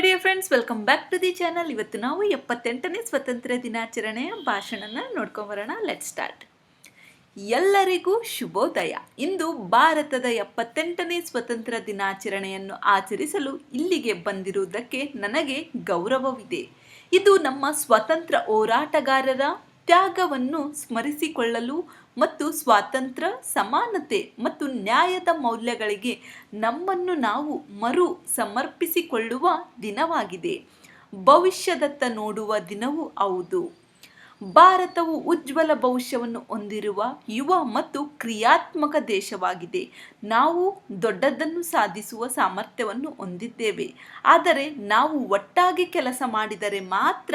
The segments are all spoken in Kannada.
Dear friends welcome back to the channel ಇವತ್ತು ನಾವು ಎಪ್ಪತ್ತೆಂಟನೇ ಸ್ವಾತಂತ್ರ್ಯ ದಿನಾಚರಣೆಯ ಭಾಷಣನ ನೋಡ್ಕೊಂಬರೋಣ ಲೆಟ್ ಸ್ಟಾರ್ಟ್ ಎಲ್ಲರಿಗೂ ಶುಭೋದಯ. ಇಂದು ಭಾರತದ ಎಪ್ಪತ್ತೆಂಟನೇ ಸ್ವತಂತ್ರ ದಿನಾಚರಣೆಯನ್ನು ಆಚರಿಸಲು ಇಲ್ಲಿಗೆ ಬಂದಿರುವುದಕ್ಕೆ ನನಗೆ ಗೌರವವಿದೆ. ಇದು ನಮ್ಮ ಸ್ವತಂತ್ರ ಹೋರಾಟಗಾರರ ತ್ಯಾಗವನ್ನು ಸ್ಮರಿಸಿಕೊಳ್ಳಲು ಮತ್ತು ಸ್ವಾತಂತ್ರ್ಯ, ಸಮಾನತೆ ಮತ್ತು ನ್ಯಾಯದ ಮೌಲ್ಯಗಳಿಗೆ ನಮ್ಮನ್ನು ನಾವು ಮರು ಸಮರ್ಪಿಸಿಕೊಳ್ಳುವ ದಿನವಾಗಿದೆ. ಭವಿಷ್ಯದತ್ತ ನೋಡುವ ದಿನವೂ ಹೌದು. ಭಾರತವು ಉಜ್ವಲ ಭವಿಷ್ಯವನ್ನು ಹೊಂದಿರುವ ಯುವ ಮತ್ತು ಕ್ರಿಯಾತ್ಮಕ ದೇಶವಾಗಿದೆ. ನಾವು ದೊಡ್ಡದನ್ನು ಸಾಧಿಸುವ ಸಾಮರ್ಥ್ಯವನ್ನು ಹೊಂದಿದ್ದೇವೆ. ಆದರೆ ನಾವು ಒಟ್ಟಾಗಿ ಕೆಲಸ ಮಾಡಿದರೆ ಮಾತ್ರ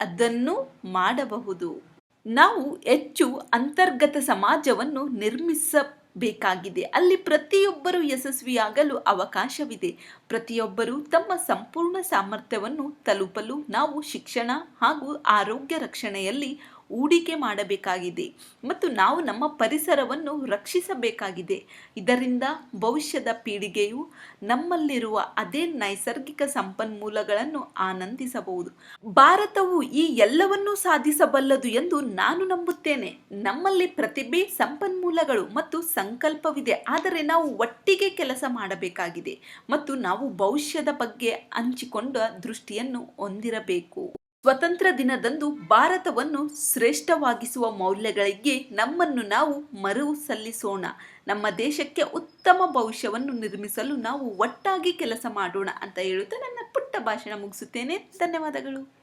ಅದನ್ನು ಮಾಡಬಹುದು. ನಾವು ಹೆಚ್ಚು ಅಂತರ್ಗತ ಸಮಾಜವನ್ನು ನಿರ್ಮಿಸಬೇಕಾಗಿದೆ. ಅಲ್ಲಿ ಪ್ರತಿಯೊಬ್ಬರು ಯಶಸ್ವಿಯಾಗಲು ಅವಕಾಶವಿದೆ. ಪ್ರತಿಯೊಬ್ಬರೂ ತಮ್ಮ ಸಂಪೂರ್ಣ ಸಾಮರ್ಥ್ಯವನ್ನು ತಲುಪಲು ನಾವು ಶಿಕ್ಷಣ ಹಾಗೂ ಆರೋಗ್ಯ ರಕ್ಷಣೆಯಲ್ಲಿ ಹೂಡಿಕೆ ಮಾಡಬೇಕಾಗಿದೆ ಮತ್ತು ನಾವು ನಮ್ಮ ಪರಿಸರವನ್ನು ರಕ್ಷಿಸಬೇಕಾಗಿದೆ. ಇದರಿಂದ ಭವಿಷ್ಯದ ಪೀಳಿಗೆಯು ನಮ್ಮಲ್ಲಿರುವ ಅದೇ ನೈಸರ್ಗಿಕ ಸಂಪನ್ಮೂಲಗಳನ್ನು ಆನಂದಿಸಬಹುದು. ಭಾರತವು ಈ ಎಲ್ಲವನ್ನೂ ಸಾಧಿಸಬಲ್ಲದು ಎಂದು ನಾನು ನಂಬುತ್ತೇನೆ. ನಮ್ಮಲ್ಲಿ ಪ್ರತಿಭೆ, ಸಂಪನ್ಮೂಲಗಳು ಮತ್ತು ಸಂಕಲ್ಪವಿದೆ. ಆದರೆ ನಾವು ಒಟ್ಟಿಗೆ ಕೆಲಸ ಮಾಡಬೇಕಾಗಿದೆ ಮತ್ತು ನಾವು ಭವಿಷ್ಯದ ಬಗ್ಗೆ ಹಂಚಿಕೊಂಡ ದೃಷ್ಟಿಯನ್ನು ಹೊಂದಿರಬೇಕು. ಸ್ವತಂತ್ರ ದಿನದಂದು ಭಾರತವನ್ನು ಶ್ರೇಷ್ಠವಾಗಿಸುವ ಮೌಲ್ಯಗಳಿಗೆ ನಮ್ಮನ್ನು ನಾವು ಮರವು ಸಲ್ಲಿಸೋಣ. ನಮ್ಮ ದೇಶಕ್ಕೆ ಉತ್ತಮ ಭವಿಷ್ಯವನ್ನು ನಿರ್ಮಿಸಲು ನಾವು ಒಟ್ಟಾಗಿ ಕೆಲಸ ಮಾಡೋಣ ಅಂತ ಹೇಳುತ್ತಾ ನನ್ನ ಪುಟ್ಟ ಭಾಷಣ ಮುಗಿಸುತ್ತೇನೆ. ಧನ್ಯವಾದಗಳು.